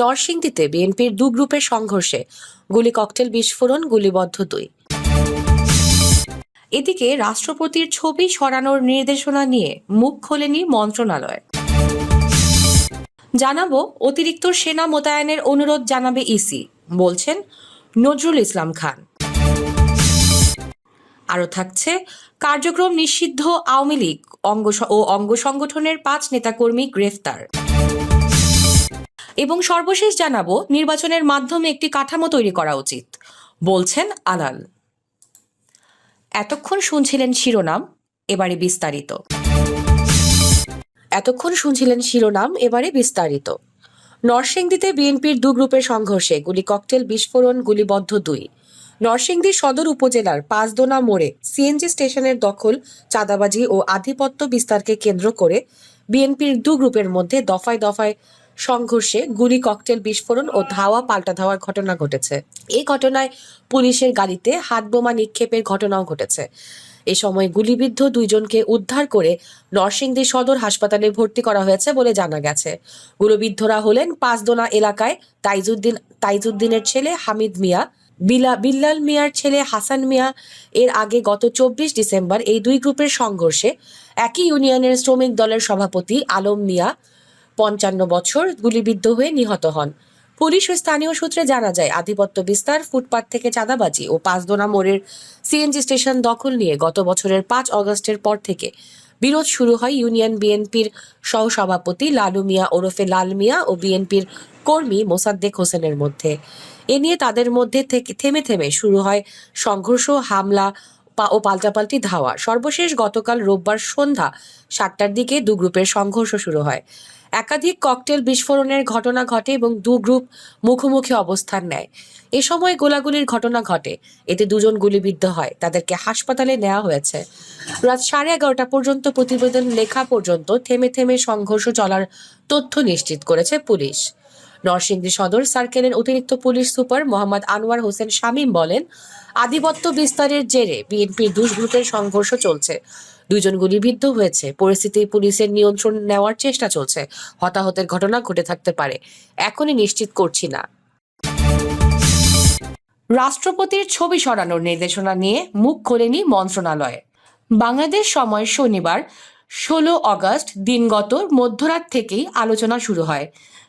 নরসিংদীতে বিএনপির দু গ্রুপের সংঘর্ষে গুলি ককটেল বিস্ফোরণ, গুলিবদ্ধ দুই। এদিকে রাষ্ট্রপতির ছবি সরানোর নির্দেশনা নিয়ে মুখ খোলেনি মন্ত্রণালয়। জানাব অতিরিক্ত সেনা মোতায়েনের অনুরোধ জানাবে ইসি, বলছেন নজরুল ইসলাম খান। আরও থাকছে, কার্যক্রম নিষিদ্ধ আওয়ামী লীগ অঙ্গ ও অঙ্গ সংগঠনের পাঁচ নেতাকর্মী গ্রেফতার। এবং সর্বশেষ জানাব, নির্বাচনের মাধ্যমে একটি কাঠামো তৈরি করা উচিত, বলছেন আলাল। এতক্ষণ শুনছিলেন শিরোনাম, এবারে বিস্তারিত। এতক্ষণ শুনছিলেন শিরোনাম, এবারে বিস্তারিত। নরসিংদীতে বিএনপির দু গ্রুপের সংঘর্ষে গুলি ককটেল বিস্ফোরণ, গুলিবদ্ধ দুই। নরসিংদী সদর উপজেলার পাঁচদোনা মোড়ে সিএনজি স্টেশনের দখল, চাঁদাবাজি ও আধিপত্য বিস্তারকে কেন্দ্র করে বিএনপির দু গ্রুপের মধ্যে দফায় দফায় সংঘর্ষে গুলি, ককটেল, বিস্ফোরণ ও ধাওয়া পাল্টা ধাওয়ার ঘটনা ঘটেছে। এই ঘটনায় পুলিশের গাড়িতে হাতবোমা নিক্ষেপের ঘটনাও ঘটেছে। এ সময় গুলিবিদ্ধ দুইজনকে উদ্ধার করে নরসিংদী সদর হাসপাতালে ভর্তি করা হয়েছে বলে জানা গেছে। গুলিবিদ্ধরা হলেন পাঁচদোনা এলাকায় তাইজুদ্দিন তাইজুদ্দিনের ছেলে হামিদ মিয়া, বিলা বিল্লাল মিয়ার ছেলে হাসান মিয়া। এর আগে গত চব্বিশ ডিসেম্বর এই দুই গ্রুপের সংঘর্ষে একই ইউনিয়নের শ্রমিক দলের সভাপতি আলম মিয়া পঞ্চান্ন বছর গুলিবিদ্ধ হয়ে নিহত হন। পুলিশ ও স্থানীয় সূত্রে জানা যায়, আধিপত্য বিস্তার, ফুটপাত থেকে চাঁদাবাজি ও পাঁচদোনা মোড়ের সিএনজি স্টেশন দখল নিয়ে গত বছরের পাঁচ অগস্টের পর থেকে বিরোধ শুরু হয় ইউনিয়ন বিএনপির সহসভাপতি লালু মিয়া ওরফে লাল মিয়া ও বিএনপির কর্মী মোসাদ্দেক হোসেনের মধ্যে। এ নিয়ে তাদের মধ্যে থেকে থেমে থেমে শুরু হয় সংঘর্ষ, হামলা ও পাল্টাপাল্টি ধাওয়া। সর্বশেষ গতকাল রোববার সন্ধ্যা সাতটার দিকে দু গ্রুপের সংঘর্ষ শুরু হয়। একাধিক ককটেল বিস্ফোরণের ঘটনা ঘটে এবং দু গ্রুপ মুখোমুখি অবস্থান নেয়। এ সময় গোলাগুলির ঘটনা ঘটে। এতে দুজন গুলিবিদ্ধ হয়। তাদেরকে হাসপাতালে নেওয়া হয়েছে। রাত সাড়ে এগারোটা পর্যন্ত প্রতিবেদন লেখা পর্যন্ত থেমে থেমে সংঘর্ষ চলার তথ্য নিশ্চিত করেছে পুলিশ। নরসিংদী সদর সার্কেলের অতিরিক্ত পুলিশ সুপার মোহাম্মদ আনোয়ার হোসেন শামীম বলেন, আধিপত্য বিস্তারের জেরে বিএনপির দুই গ্রুপের সংঘর্ষ চলছে। দুইজন গুলিবিদ্ধ হয়েছে। পরিস্থিতি পুলিশের নিয়ন্ত্রণ নেওয়ার চেষ্টা চলছে। হতাহতের ঘটনা ঘটে থাকতে পারে। এখনই নিশ্চিত করছি না। রাষ্ট্রপতির ছবি সরানোর নির্দেশনা নিয়ে মুখ খোলেনি মন্ত্রণালয়। বাংলাদেশ সময় শনিবার, ষোলো অগস্ট দিনগত মধ্যরাত থেকেই আলোচনা শুরু হয়।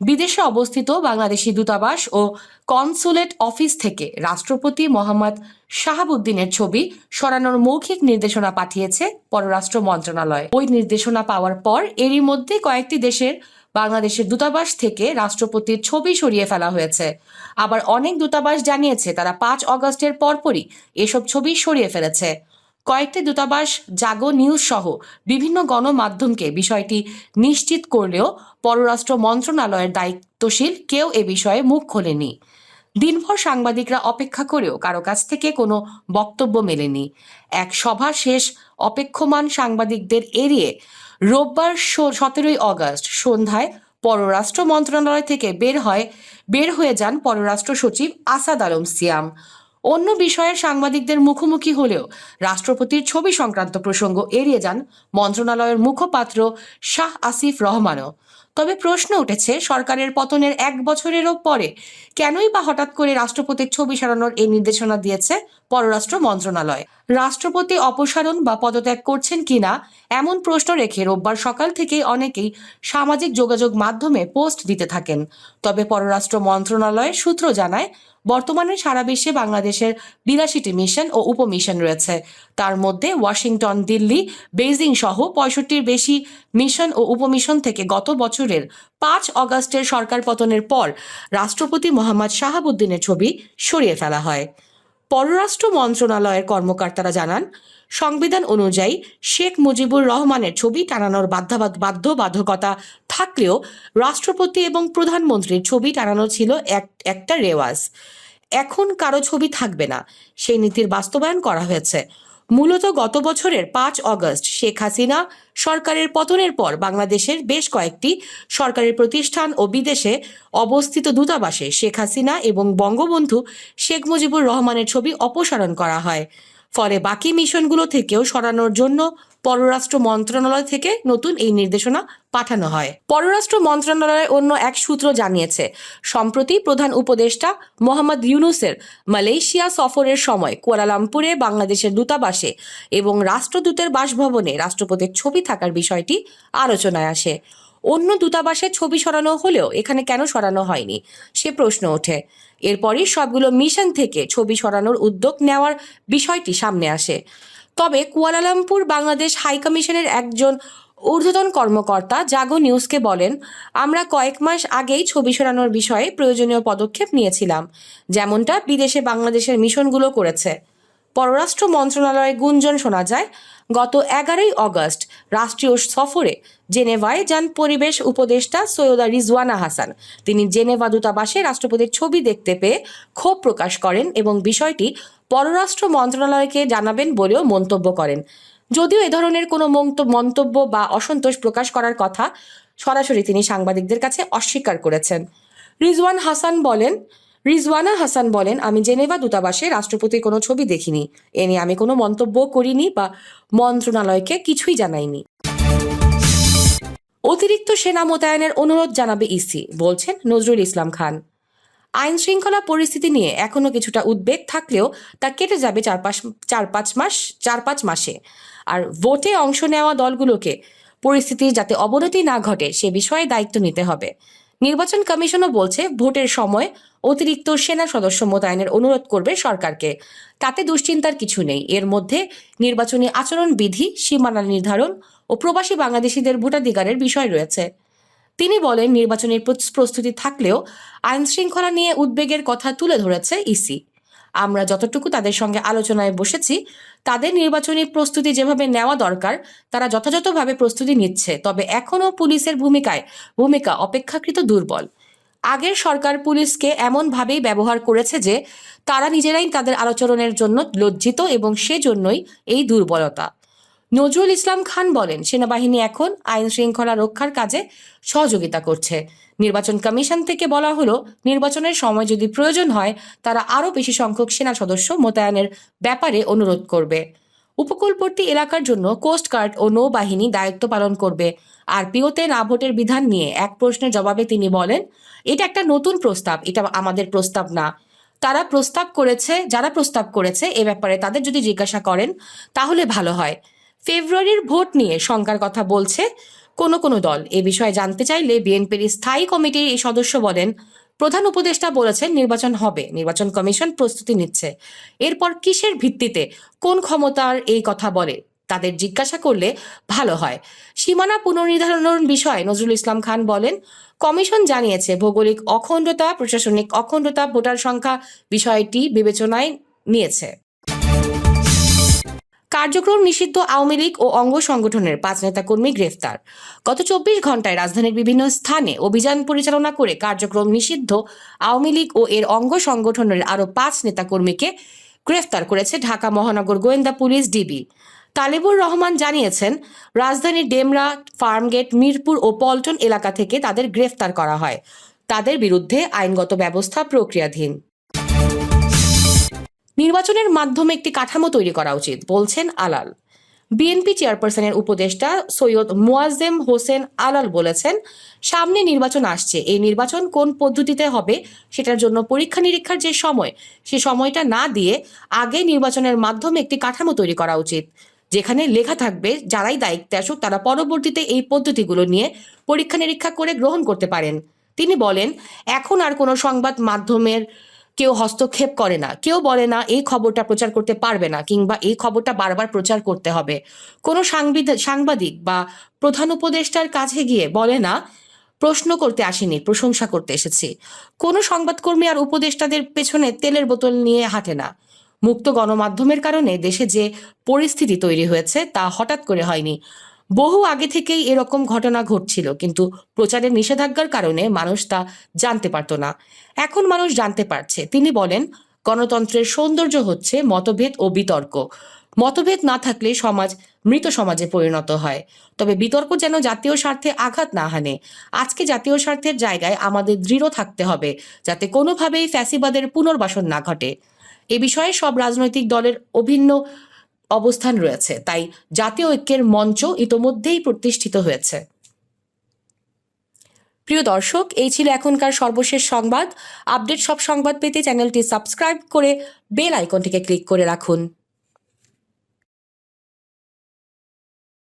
বিদেশে অবস্থিত বাংলাদেশি দূতাবাস ও কনসুলেট অফিস থেকে রাষ্ট্রপতি মোহাম্মদ শাহাবুদ্দিনের ছবি সরানোর মৌখিক নির্দেশনা পাঠিয়েছে পররাষ্ট্র মন্ত্রণালয়। ওই নির্দেশনা পাওয়ার পর এরই মধ্যে কয়েকটি দেশের বাংলাদেশের দূতাবাস থেকে রাষ্ট্রপতির ছবি সরিয়ে ফেলা হয়েছে। আবার অনেক দূতাবাস জানিয়েছে, তারা পাঁচ অগস্টের পরপরই এসব ছবি সরিয়ে ফেলেছে। কয়েকটি দূতাবাস, জাগো নিউজ সহ বিভিন্ন গণমাধ্যমকে বিষয়টি নিশ্চিত করলেও পররাষ্ট্র মন্ত্রণালয়ের দায়িত্বশীল কেউ এ বিষয়ে মুখ খোলেনি। দিনভর সাংবাদিকরা অপেক্ষা করেও কারও কাছ থেকে কোনো বক্তব্য মেলেনি। এক সভা শেষ অপেক্ষমান সাংবাদিকদের এড়িয়ে রোববার সতেরোই অগস্ট সন্ধ্যায় পররাষ্ট্র মন্ত্রণালয় থেকে বের হয়, বের হয়ে যান পররাষ্ট্র সচিব আসাদ আলম সিয়াম। অন্য বিষয়ের সাংবাদিকদের মুখোমুখি হলেও রাষ্ট্রপতির ছবি সংক্রান্ত প্রসঙ্গ এড়িয়ে যান মন্ত্রণালয়ের মুখপাত্র শাহ আসিফ রহমানও। তবে প্রশ্ন উঠেছে, সরকারের পতনের এক বছরেরও পরে কেনই বা হঠাৎ করে রাষ্ট্রপতির ছবি সরানোর এই নির্দেশনা দিয়েছে পররাষ্ট্র মন্ত্রণালয়? রাষ্ট্রপতি অপসারণ বা পদত্যাগ করছেন কিনা এমন প্রশ্ন রেখে রোববার সকাল থেকেই অনেকেই সামাজিক যোগাযোগ মাধ্যমে পোস্ট দিতে থাকেন। তবে পররাষ্ট্র মন্ত্রণালয়ের সূত্র জানায়, বর্তমানে সারা বিশ্বে বাংলাদেশের বিরাশিটি মিশন ও উপমিশন রয়েছে। তার মধ্যে ওয়াশিংটন, দিল্লি, বেইজিং সহ পঁয়ষট্টির বেশি মিশন ও উপমিশন থেকে গত বছরের পাঁচ অগাস্টের সরকার পতনের পর রাষ্ট্রপতি মোহাম্মদ শাহাবুদ্দিনের ছবি সরিয়ে ফেলা হয়। পররাষ্ট্র মন্ত্রণালয়ের কর্মকর্তারা জানান, সংবিধান অনুযায়ী শেখ মুজিবুর রহমানের ছবি টানানোর বাধ্যবাধকতা থাকলেও রাষ্ট্রপতি এবং প্রধানমন্ত্রীর ছবি টানানো ছিল এক, একটা রেওয়াজ। এখন কারও ছবি থাকবে না, সেই নীতির বাস্তবায়ন করা হয়েছে। মূলত গত বছরের পাঁচ অগস্ট শেখ হাসিনা সরকারের পতনের পর বাংলাদেশের বেশ কয়েকটি সরকারি প্রতিষ্ঠান ও বিদেশে অবস্থিত দূতাবাসে শেখ হাসিনা এবং বঙ্গবন্ধু শেখ মুজিবুর রহমানের ছবি অপসারণ করা হয়। ফলে বাকি মিশনগুলো থেকেও সরানোর জন্য পররাষ্ট্র মন্ত্রণালয় থেকে নতুন এই নির্দেশনা পাঠানো হয়। পররাষ্ট্র মন্ত্রণালয়ের অন্য এক সূত্র জানিয়েছে, সম্প্রতি প্রধান উপদেষ্টা মোহাম্মদ ইউনুসের মালয়েশিয়া সফরের সময় কুয়ালালামপুরে বাংলাদেশের দূতাবাসে এবং রাষ্ট্রদূতের বাসভবনে রাষ্ট্রপতির ছবি থাকার বিষয়টি আলোচনায় আসে। অন্য দূতাবাসে ছবি সরানো হলেও এখানে কেন সরানো হয়নি, সে প্রশ্ন ওঠে। এরপরই সবগুলো মিশন থেকে ছবি সরানোর উদ্যোগ নেওয়ার বিষয়টি সামনে আসে। তবে কুয়ালালামপুর বাংলাদেশ হাই কমিশনের একজন ঊর্ধ্বতন কর্মকর্তা জাগো নিউজকে বলেন, আমরা কয়েক মাস আগেই ছবি সরানোর বিষয়ে প্রয়োজনীয় পদক্ষেপ নিয়েছিলাম, যেমনটা বিদেশে বাংলাদেশের মিশনগুলো করেছে। পররাষ্ট্র মন্ত্রণালয়ে গুঞ্জন শোনা যায় গত এগারোই অগস্ট রাষ্ট্রীয় সফরে জেনেভায় যান পরিবেশ উপদেষ্টা সৈয়দা রিজওয়ানা হাসান। তিনি জেনেভা দূতাবাসে রাষ্ট্রপতির ছবি দেখতে পেয়ে ক্ষোভ প্রকাশ করেন এবং বিষয়টি পররাষ্ট্র মন্ত্রণালয়কে জানাবেন বলেও মন্তব্য করেন। যদিও এ ধরনের কোনো মন্তব্য বা অসন্তোষ প্রকাশ করার কথা সরাসরি তিনি সাংবাদিকদের কাছে অস্বীকার করেছেন। রিজওয়ান হাসান বলেন রিজওয়ানা হাসান বলেন, আমি জেনেভা দূতাবাসে রাষ্ট্রপতির কোনো ছবি দেখিনি। এ নিয়ে আমি কোনো মন্তব্য করিনি বা মন্ত্রণালয়কে কিছুই জানাইনি। অতিরিক্ত সেনা মোতায়েনের অনুরোধ জানাবে ইসি, বলছেন নজরুল ইসলাম খান। আইন শৃঙ্খলা পরিস্থিতি নিয়ে এখনও কিছুটা উদ্বেগ থাকলেও তা কেটে যাবে চার পাঁচ চার পাঁচ মাস, চার পাঁচ মাসে। আর ভোটে অংশ নেওয়া দলগুলোকে পরিস্থিতির যাতে অবনতি না ঘটে সে বিষয়ে দায়িত্ব নিতে হবে। নির্বাচন কমিশনও বলছে ভোটের সময় অতিরিক্ত সেনা সদস্য মোতায়েনের অনুরোধ করবে সরকারকে। তাতে দুশ্চিন্তার কিছু নেই। এর মধ্যে নির্বাচনী আচরণ বিধি সীমানা নির্ধারণ ও প্রবাসী বাংলাদেশিদের ভোটাধিকারের বিষয় রয়েছে। তিনি বলেন, নির্বাচনের প্রস্তুতি থাকলেও আইন শৃঙ্খলা নিয়ে উদ্বেগের কথা তুলে ধরেছে ইসি। আমরা যতটুকু তাদের সঙ্গে আলোচনায় বসেছি, তাদের নির্বাচনী প্রস্তুতি যেভাবে নেওয়া দরকার, তারা যথাযথভাবে প্রস্তুতি নিচ্ছে। তবে এখনও পুলিশের ভূমিকায়, ভূমিকা অপেক্ষাকৃত দুর্বল। আগের সরকার পুলিশকে এমনভাবেই ব্যবহার করেছে যে, তারা নিজেরাই তাদের আলোচনের জন্য লজ্জিত এবং সেজন্যই এই দুর্বলতা। নজরুল ইসলাম খান বলেন, সেনাবাহিনী এখন আইন শৃঙ্খলা রক্ষার কাজে সহযোগিতা করছে। নির্বাচন কমিশন থেকে বলা হলো, নির্বাচনের সময় যদি প্রয়োজন হয়, তারা আরও বেশি সংখ্যক সেনা সদস্য মোতায়েনের ব্যাপারে অনুরোধ করবে। উপকূলবর্তী এলাকার জন্য কোস্টগার্ড ও নৌবাহিনী দায়িত্ব পালন করবে। আর পিওতে না ভোটের বিধান নিয়ে এক প্রশ্নের জবাবে তিনি বলেন, এটা একটা নতুন প্রস্তাব, এটা আমাদের প্রস্তাব না। তারা প্রস্তাব করেছে, যারা প্রস্তাব করেছে, এ ব্যাপারে তাদের যদি জিজ্ঞাসা করেন, তাহলে ভালো হয়। ফেব্রুয়ারির ভোট নিয়ে শঙ্কার কথা বলছে কোনো কোনো দল। এ বিষয়ে জানতে চাইলে বিএনপির স্থায়ী কমিটির এই সদস্য বলেন, প্রধান উপদেষ্টা বলেছেন নির্বাচন হবে, নির্বাচন কমিশন প্রস্তুতি নিচ্ছে। এরপর কিসের ভিত্তিতে, কোন ক্ষমতার এই কথা বলে? তাদের জিজ্ঞাসা করলে ভালো হয়। সীমানা পুনর্নির্ধারণের বিষয়ে নজরুল ইসলাম খান বলেন, কমিশন জানিয়েছে ভৌগোলিক অখণ্ডতা, প্রশাসনিক অখণ্ডতা, ভোটার সংখ্যা বিষয়টি বিবেচনায় নিয়েছে। কার্যক্রম নিষিদ্ধ আওয়ামী লীগ ও অঙ্গ সংগঠনের পাঁচ নেতাকর্মী গ্রেফতার। গত চব্বিশ ঘন্টায় রাজধানীর বিভিন্ন স্থানে অভিযান পরিচালনা করে কার্যক্রম নিষিদ্ধ আওয়ামী লীগ ও এর অঙ্গ সংগঠনের আরও পাঁচ নেতাকর্মীকে গ্রেফতার করেছে ঢাকা মহানগর গোয়েন্দা পুলিশ ডিবি। তালেবুর রহমান জানিয়েছেন, রাজধানীর ডেমরা, ফার্মগেট, মিরপুর ও পল্টন এলাকা থেকে তাদের গ্রেফতার করা হয়। তাদের বিরুদ্ধে আইনগত ব্যবস্থা প্রক্রিয়াধীন। নির্বাচনের মাধ্যমে একটি কাঠামো তৈরি করা উচিত, বলছেন আলাল। বিএনপি চেয়ারপারসনের উপদেষ্টা সৈয়দ মুয়াজ্জেম হোসেন আলাল বলেছেন, সামনে নির্বাচন আসছে, এই নির্বাচন কোন পদ্ধতিতে হবে সেটার জন্য পরীক্ষা নিরীক্ষার যে সময়, সে সময়টা না দিয়ে আগে নির্বাচনের মাধ্যমে একটি কাঠামো তৈরি করা উচিত, যেখানে লেখা থাকবে যারাই দায়িত্বে আসুক তারা পরবর্তীতে এই পদ্ধতিগুলো নিয়ে পরীক্ষা নিরীক্ষা করে গ্রহণ করতে পারেন। তিনি বলেন, এখন আর কোনো সংবাদ মাধ্যমের কেউ হস্তক্ষেপ করে না, কেউ বলে না এই খবরটা প্রচার করতে পারবে না কিংবা এই খবরটা বারবার প্রচার করতে হবে। কোনো সাংবাদিক বা প্রধান উপদেষ্টার কাছে গিয়ে বলে না, প্রশ্ন করতে আসেনি, প্রশংসা করতে এসেছি। কোনো সংবাদকর্মী আর উপদেষ্টাদের পেছনে তেলের বোতল নিয়ে হাঁটে না। মুক্ত গণমাধ্যমের কারণে দেশে যে পরিস্থিতি তৈরি হয়েছে তা হঠাৎ করে হয়নি। বহু আগে থেকেই এরকম ঘটনা ঘটছিল, কিন্তু প্রচারের নিষেধাজ্ঞার কারণে মানুষ তা জানতে পারতো না। এখন মানুষ জানতে পারছে। তিনি বলেন, গণতন্ত্রের সৌন্দর্য হচ্ছে মতভেদ ও বিতর্ক। মতভেদ না থাকলে সমাজ, মৃত সমাজে পরিণত হয়। তবে বিতর্ক যেন জাতীয় স্বার্থে আঘাত না হানে। আজকে জাতীয় স্বার্থের জায়গায় আমাদের দৃঢ় থাকতে হবে, যাতে কোনোভাবেই ফ্যাসিবাদের পুনর্বাসন না ঘটে। এ বিষয়ে সব রাজনৈতিক দলের অভিন্ন অবস্থান রয়েছে। তাই জাতীয় ঐক্যের মঞ্চ ইতোমধ্যেই প্রতিষ্ঠিত হয়েছে। প্রিয় দর্শক, এই ছিল এখনকার সর্বশেষ সংবাদ। আপডেট সব সংবাদ পেতে চ্যানেলটি সাবস্ক্রাইব করে বেল আইকনটিকে ক্লিক করে রাখুন।